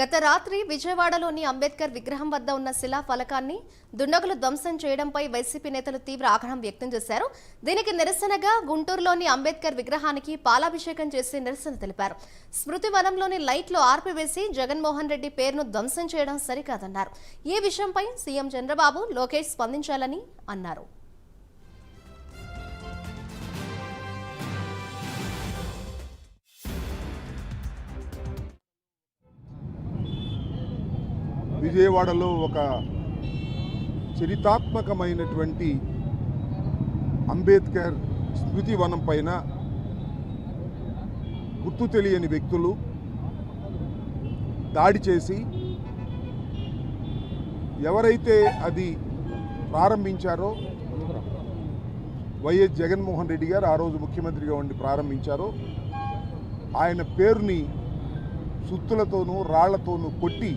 గత రాత్రి విజయవాడలోని అంబేద్కర్ విగ్రహం వద్ద ఉన్న శిలా ఫలకాన్ని దుండగులు ధ్వంసం చేయడంపై వైసీపీ నేతలు తీవ్ర ఆగ్రహం వ్యక్తం చేశారు. దీనికి నిరసనగా గుంటూరులోని అంబేద్కర్ విగ్రహానికి పాలాభిషేకం చేసి నిరసన తెలిపారు. స్మృతి వనంలోని లైట్లు ఆర్పివేసి జగన్మోహన్ రెడ్డి పేరును ధ్వంసం చేయడం సరికాదన్నారు. ఈ విషయంపై సీఎం చంద్రబాబు లోకేష్ స్పందించాలని అన్నారు. విజయవాడలో ఒక చరితాత్మకమైనటువంటి అంబేద్కర్ స్మృతి వనం పైన గుర్తు తెలియని వ్యక్తులు దాడి చేసి ఎవరైతే అది ప్రారంభించారో వైఎస్ జగన్మోహన్ రెడ్డి గారు ఆ రోజు ముఖ్యమంత్రిగా ఉండి ప్రారంభించారో ఆయన పేరుని సుత్తులతోనూ రాళ్ళతోనూ కొట్టి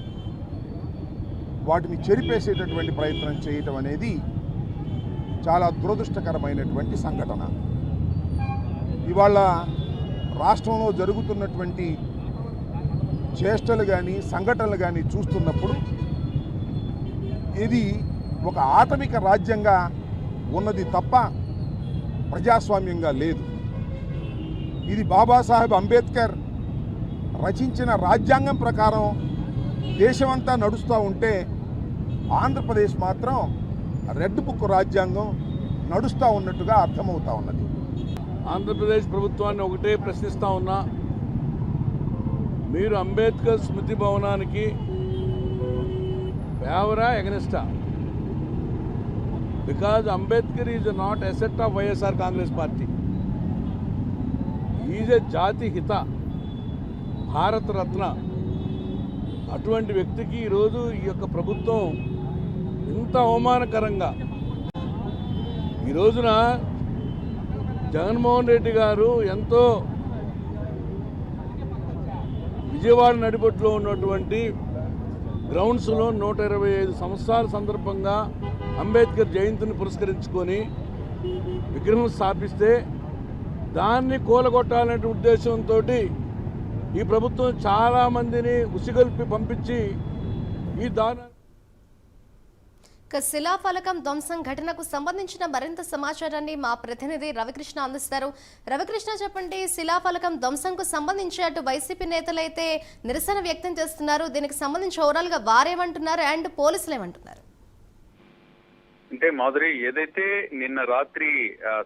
వాటిని చెరిపేసేటటువంటి ప్రయత్నం చేయటం అనేది చాలా దురదృష్టకరమైనటువంటి సంఘటన. ఇవాళ రాష్ట్రంలో జరుగుతున్నటువంటి చేష్టలు కానీ సంఘటనలు కానీ చూస్తున్నప్పుడు ఇది ఒక ఆటవిక రాజ్యంగా ఉన్నది తప్ప ప్రజాస్వామ్యంగా లేదు. ఇది బాబాసాహెబ్ అంబేద్కర్ రచించిన రాజ్యాంగం ప్రకారం దేశమంతా నడుస్తూ ఉంటే ఆంధ్రప్రదేశ్ మాత్రం రెడ్ బుక్ రాజ్యాంగం నడుస్తూ ఉన్నట్టుగా అర్థమవుతా ఉన్నది. ఆంధ్రప్రదేశ్ ప్రభుత్వాన్ని ఒకటే ప్రశ్నిస్తూ ఉన్నా మీరు అంబేద్కర్ స్మృతి భవనానికి ఫేవరా ఎగనిస్టా? Because Ambedkar is not asset of YSR Congress party. Is a జాతి హిత భారత రత్న అటువంటి వ్యక్తికి ఈరోజు ఈ యొక్క ప్రభుత్వం ఇంత అవమానకరంగా. ఈ రోజున జగన్మోహన్ రెడ్డి గారు ఎంతో విజయవాడ నడిబొట్టులో ఉన్నటువంటి గ్రౌండ్స్లో నూట ఇరవై ఐదు సంవత్సరాల సందర్భంగా అంబేద్కర్ జయంతిని పురస్కరించుకొని విగ్రహం స్థాపిస్తే దాన్ని కూలగొట్టాలనే ఉద్దేశంతో ఈ ప్రభుత్వం చాలామందిని ఉసిగొల్పి పంపించి ఈ దాని శిలాఫలకం ధ్వంసం ఘటనకు సంబంధించిన మరింత సమాచారాన్ని మా ప్రతినిధి రవికృష్ణ అందిస్తారు. రవికృష్ణ చెప్పండి శిలాఫలకం ధ్వంసంకు సంబంధించి అటు వైసీపీ నేతలైతే నిరసన వ్యక్తం చేస్తున్నారు. దీనికి సంబంధించి ఓవరాల్గా వారేమంటున్నారు అండ్ పోలీసులు ఏమంటున్నారు? అంటే మాధురి ఏదైతే నిన్న రాత్రి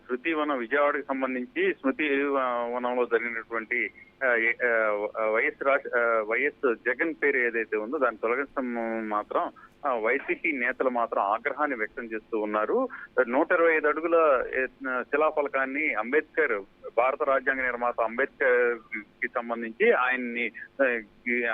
శృతి వనం విజయవాడకి సంబంధించి స్మృతి వనంలో జరిగినటువంటి వైఎస్ రాజ్ వైఎస్ జగన్ పేరు ఏదైతే ఉందో దాన్ని తొలగించడం మాత్రం వైసీపీ నేతలు మాత్రం ఆగ్రహాన్ని వ్యక్తం చేస్తూ ఉన్నారు. నూట ఇరవై ఐదు అడుగుల శిలాఫలకాన్ని అంబేద్కర్ భారత రాజ్యాంగ నిర్మాత అంబేద్కర్కి సంబంధించి ఆయన్ని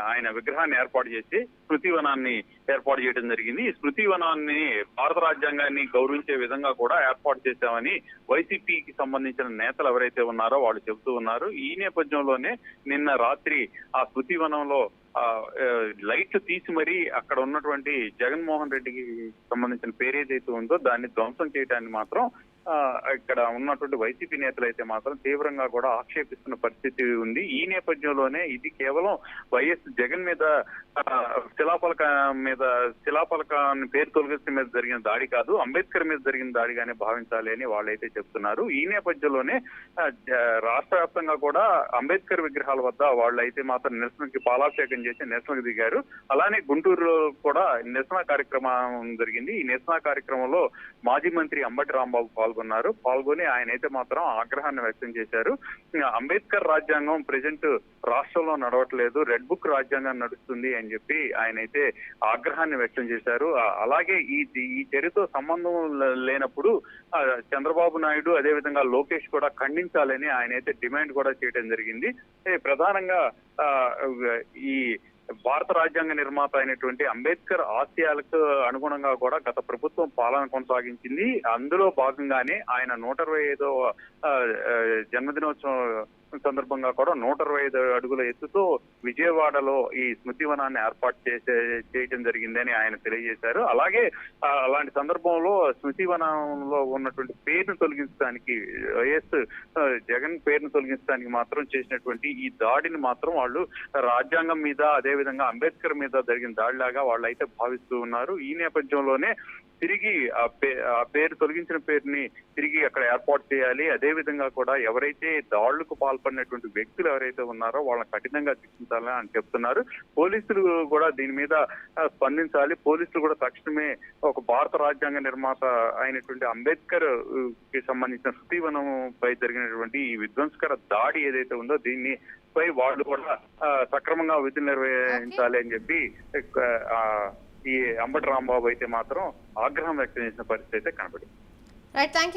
ఆయన విగ్రహాన్ని ఏర్పాటు చేసి స్మృతివనాన్ని ఏర్పాటు చేయడం జరిగింది. ఈ స్మృతివనాన్ని భారత రాజ్యాంగాన్ని గౌరవించే విధంగా కూడా ఏర్పాటు చేశామని వైసీపీకి సంబంధించిన నేతలు ఎవరైతే ఉన్నారో వాళ్ళు చెబుతూ ఉన్నారు. ఈ నేపథ్యంలోనే నిన్న రాత్రి ఆ స్మృతివనంలో ఆ, లైట్లు తీసి మరీ అక్కడ ఉన్నటువంటి జగన్మోహన్ రెడ్డికి సంబంధించిన పేరు ఏదైతే ఉందో దాన్ని ధ్వంసం చేయడాన్ని మాత్రం ఇక్కడ ఉన్నటువంటి వైసీపీ నేతలు అయితే మాత్రం తీవ్రంగా కూడా ఆక్షేపిస్తున్న పరిస్థితి ఉంది. ఈ నేపథ్యంలోనే ఇది కేవలం వైఎస్ జగన్ మీద శిలాపలక మీద శిలాపలకాన్ని పేరు తొలగించడం మీద జరిగిన దాడి కాదు అంబేద్కర్ మీద జరిగిన దాడిగానే భావించాలి అని వాళ్ళైతే చెప్తున్నారు. ఈ నేపథ్యంలోనే రాష్ట్ర వ్యాప్తంగా కూడా అంబేద్కర్ విగ్రహాల వద్ద వాళ్ళు అయితే మాత్రం నిరసనకి పాలాభిషేకం చేసి నిరసనకు దిగారు. అలానే గుంటూరులో కూడా నిరసన కార్యక్రమం జరిగింది. ఈ నిరసన కార్యక్రమంలో మాజీ మంత్రి అంబటి రాంబాబు పాల్గొన్నారు. పాల్గొన్నారు. పాల్గొని ఆయన అయితే మాత్రం ఆగ్రహాన్ని వ్యక్తం చేశారు. అంబేద్కర్ రాజ్యాంగం ప్రజెంట్ రాష్ట్రంలో నడవట్లేదు. రెడ్ బుక్ రాజ్యాంగం నడుస్తుంది అని చెప్పి ఆయన అయితే ఆగ్రహాన్ని వ్యక్తం చేశారు. అలాగే ఈ ఈ చర్యతో సంబంధం లేనప్పుడు చంద్రబాబు నాయుడు అదే విధంగా లోకేష్ కూడా ఖండించాలని ఆయన అయితే డిమాండ్ కూడా చేయడం జరిగింది. ప్రధానంగా ఈ భారత రాజ్యాంగ నిర్మాత అయినటువంటి అంబేద్కర్ ఆశయాలకు అనుగుణంగా కూడా గత ప్రభుత్వం పాలన కొనసాగించింది. అందులో భాగంగానే ఆయన నూట ఇరవై ఐదో జన్మదినోత్సవం సందర్భంగా కూడా నూట ఇరవై ఐదు అడుగుల ఎత్తుతో విజయవాడలో ఈ స్మృతివనాన్ని ఏర్పాటు చేసే చేయడం జరిగిందని ఆయన తెలియజేశారు. అలాగే అలాంటి సందర్భంలో స్మృతివనంలో ఉన్నటువంటి పేరును తొలగించడానికి వైఎస్ జగన్ పేరును తొలగించడానికి మాత్రం చేసినటువంటి ఈ దాడిని మాత్రం వాళ్ళు రాజ్యాంగం మీద అదే విధంగా అంబేద్కర్ మీద జరిగిన దాడిలాగా వాళ్ళు అయితే భావిస్తూ ఉన్నారు. ఈ నేపథ్యంలోనే తిరిగి ఆ పే- ఆ పేరు తొలగించిన పేరుని తిరిగి అక్కడ ఏర్పాటు చేయాలి. అదే విధంగా కూడా ఎవరైతే దాడులకు పాల్పడినటువంటి వ్యక్తులు ఎవరైతే ఉన్నారో వాళ్ళని కఠినంగా శిక్షించాలని అని చెప్తున్నారు. పోలీసులు కూడా దీని మీద స్పందించాలి. పోలీసులు కూడా తక్షణమే ఒక భారత రాజ్యాంగ నిర్మాత అయినటువంటి అంబేద్కర్కి సంబంధించిన శృతివనం పై జరిగినటువంటి ఈ విధ్వంసకర దాడి ఏదైతే ఉందో దీన్ని పై వాళ్ళు కూడా సక్రమంగా విధులు నిర్వహించాలి అని చెప్పి ఈ అంబటి రాంబాబు అయితే మాత్రం ఆగ్రహం వ్యక్తం చేసిన పరిస్థితి అయితే కనబడింది